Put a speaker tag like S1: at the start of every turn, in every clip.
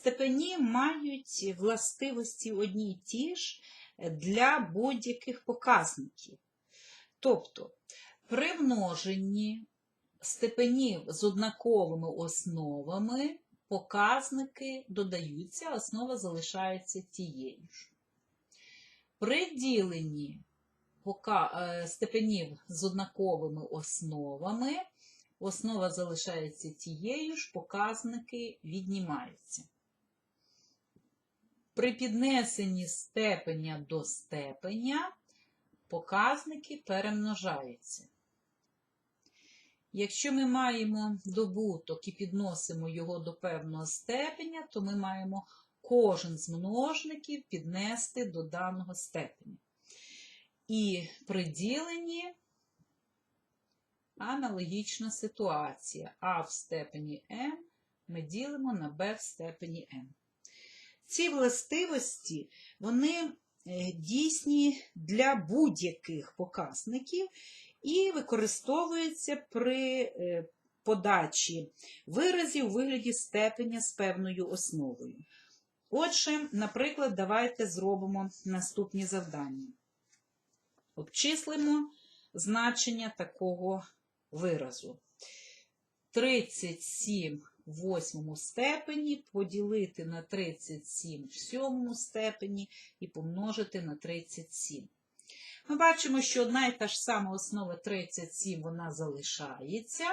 S1: степені мають властивості одні й ті ж для будь-яких показників. Тобто, при множенні степенів з однаковими основами показники додаються, основа залишається тією ж. При діленні е, степенів з однаковими основами основа залишається тією ж, показники віднімаються. При піднесенні степеня до степеня показники перемножаються. Якщо ми маємо добуток і підносимо його до певного степеня, то ми маємо кожен з множників піднести до даного степеня. І при діленні аналогічна ситуація. А в степені m ми ділимо на b в степені m. Ці властивості вони е, дійсні для будь-яких показників і використовуються при е, подачі виразів у вигляді степеня з певною основою. Отже, наприклад, давайте зробимо наступні завдання. Обчислимо значення такого виразу. 37 в восьмому степені поділити на 37 в сьомому степені і помножити на 37. Ми бачимо, що одна і та ж сама основа 37 вона залишається.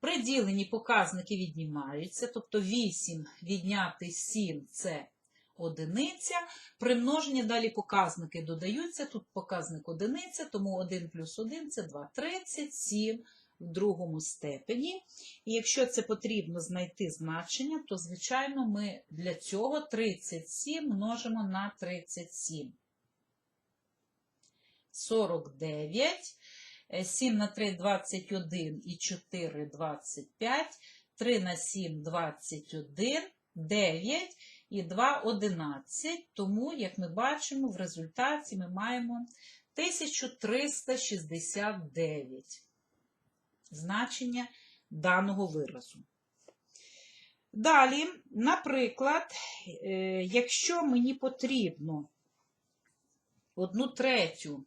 S1: При діленні показники віднімаються, тобто 8 відняти 7 це одиниця. При множенні далі показники додаються. Тут показник одиниця, тому 1 плюс 1 це 2. 37 в другому степені. І якщо це потрібно знайти значення, то, звичайно, ми для цього 37 множимо на 37. 49. 7 на 3 21 і 4 25. 3 на 7 21, 9 і 2 11. Тому, як ми бачимо, в результаті ми маємо 1369 значення даного виразу. Далі, наприклад, е, якщо мені потрібно одну третю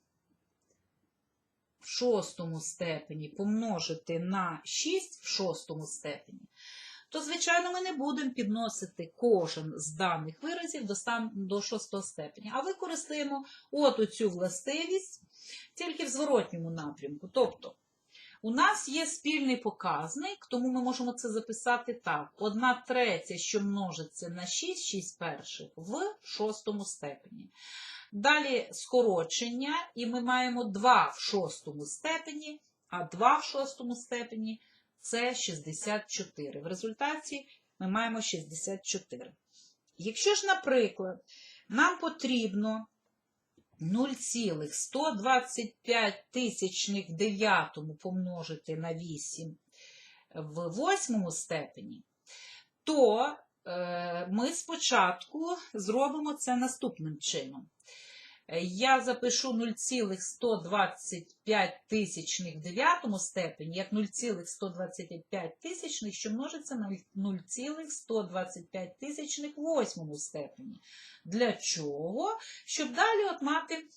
S1: в шостому степені помножити на 6 в шостому степені, то, звичайно, ми не будемо підносити кожен з даних виразів до, до шостого степеня, а використаємо от оцю властивість тільки в зворотньому напрямку. Тобто, у нас є спільний показник, тому ми можемо це записати так. Одна третя, що множиться на 6, 6 перших в шостому степені. Далі скорочення, і ми маємо 2 в шостому степені, а 2 в шостому степені це 64. В результаті ми маємо 64. Якщо ж, наприклад, нам потрібно 0,125 тисячних дев'ятому помножити на 8 в восьмому степені, то е, ми спочатку зробимо це наступним чином. Е, Я запишу 0,125 тисячних в дев'ятому степені, як 0,125 тисячних, що множиться на 0,125 тисячних в восьмому степені. Для чого? Щоб далі от мати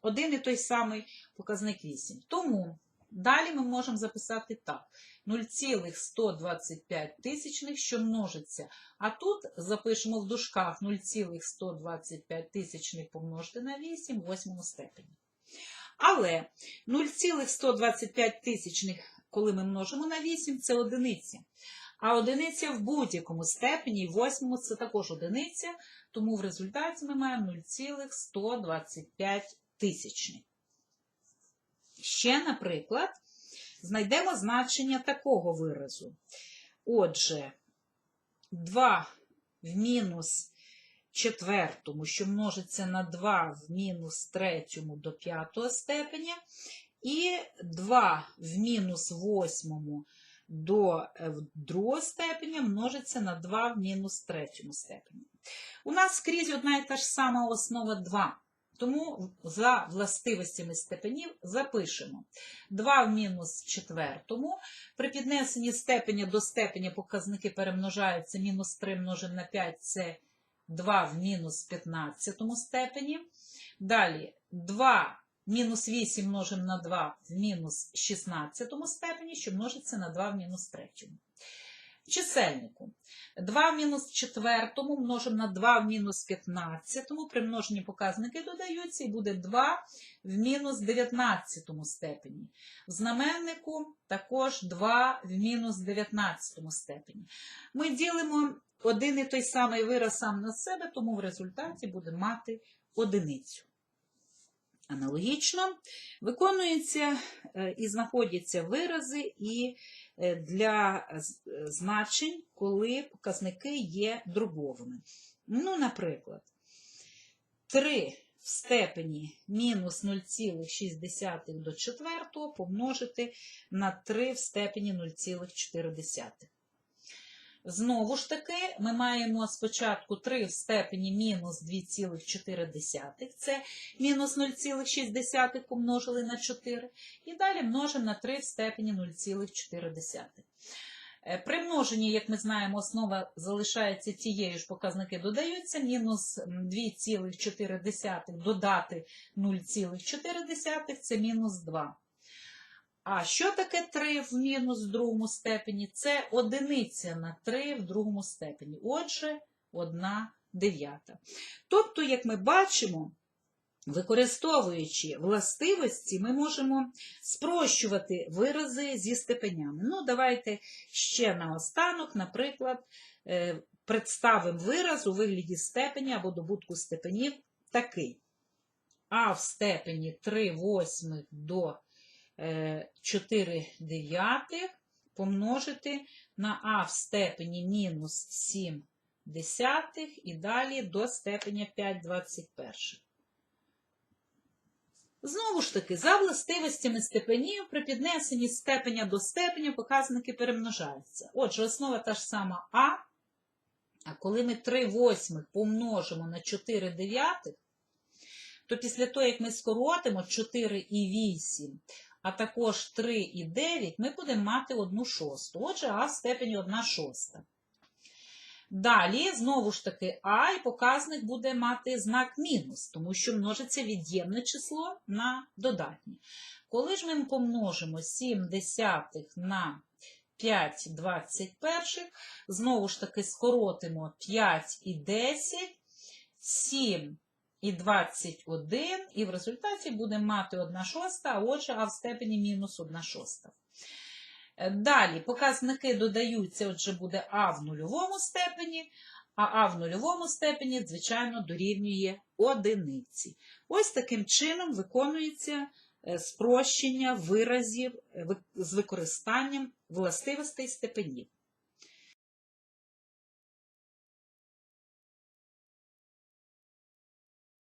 S1: один і той самий показник 8. Тому далі ми можемо записати так: 0,125 тисячних, що множиться. А тут запишемо в дужках 0,125 тисячних помножити на 8 в восьмому степені. Але 0,125 тисячних, коли ми множимо на 8, це одиниця. А одиниця в будь-якому степені, в восьмому це також одиниця, тому в результаті ми маємо 0,125 тисячних. Ще, наприклад, знайдемо значення такого виразу. Отже, 2 в мінус четвертому, що множиться на 2 в мінус третьому до п'ятого степеня, і 2 в мінус восьмому до е, другого степеня множиться на 2 в мінус третьому степені. У нас скрізь одна і та ж сама основа 2. Тому за властивостями степенів запишемо 2 в мінус четвертому. При піднесенні степеня до степеня показники перемножаються. Мінус 3 множимо на 5 це 2 в мінус 15 степені. Далі 2 мінус 8 множимо на 2 в мінус 16 степені, що множиться на 2 в мінус 3. Чисельнику 2 в мінус 4 множимо на 2 в мінус 15, при множенні показники додаються і буде 2 в мінус 19 степені. В знаменнику також 2 в мінус 19 степені. Ми ділимо один і той самий вираз сам на себе, тому в результаті будемо мати одиницю. Аналогічно виконуються е, і знаходяться вирази і е, для е, значень, коли показники є дробовими. Ну, наприклад, 3 в степені мінус 0,6 до четвертого помножити на 3 в степені 0,4. Знову ж таки, ми маємо спочатку 3 в степені мінус 2,4. Це мінус 0,6 помножили на 4. І далі множимо на 3 в степені 0,4. Е, При множенні, як ми знаємо, основа залишається тією ж, показники додаються. Мінус 2,4 додати 0,4 це мінус 2. А що таке 3 в мінус другому степені? Це одиниця на 3 в другому степені. Отже, 1 дев'ята. Тобто, як ми бачимо, використовуючи властивості, ми можемо спрощувати вирази зі степенями. Ну, давайте ще наостанок, наприклад, е, представимо вираз у вигляді степеня або добутку степенів такий. А в степені 3 восьмих до 4 дев'ятих помножити на а в степені мінус 7 десятих і далі до степеня 5 21. Знову ж таки, за властивостями степенів, при піднесенні степеня до степеня показники перемножаються. Отже, основа та ж сама А, а коли ми 3 восьмих помножимо на 4 дев'ятих, то після того, як ми скоротимо 4 і 8, а також 3 і 9, ми будемо мати 1 шосту. Отже, А в степені 1 шоста. Далі, знову ж таки, А і показник буде мати знак мінус, тому що множиться від'ємне число на додатнє. Коли ж ми помножимо 7 десятих на 5 21, знову ж таки скоротимо 5 і 10, 7 і 21, і в результаті будемо мати 1 шоста, а отже, а в степені мінус 1 шоста. Е, Далі показники додаються, отже, буде А в нульовому степені, а А в нульовому степені, звичайно, дорівнює одиниці. Ось таким чином виконується е, спрощення виразів е, з використанням властивостей степенів.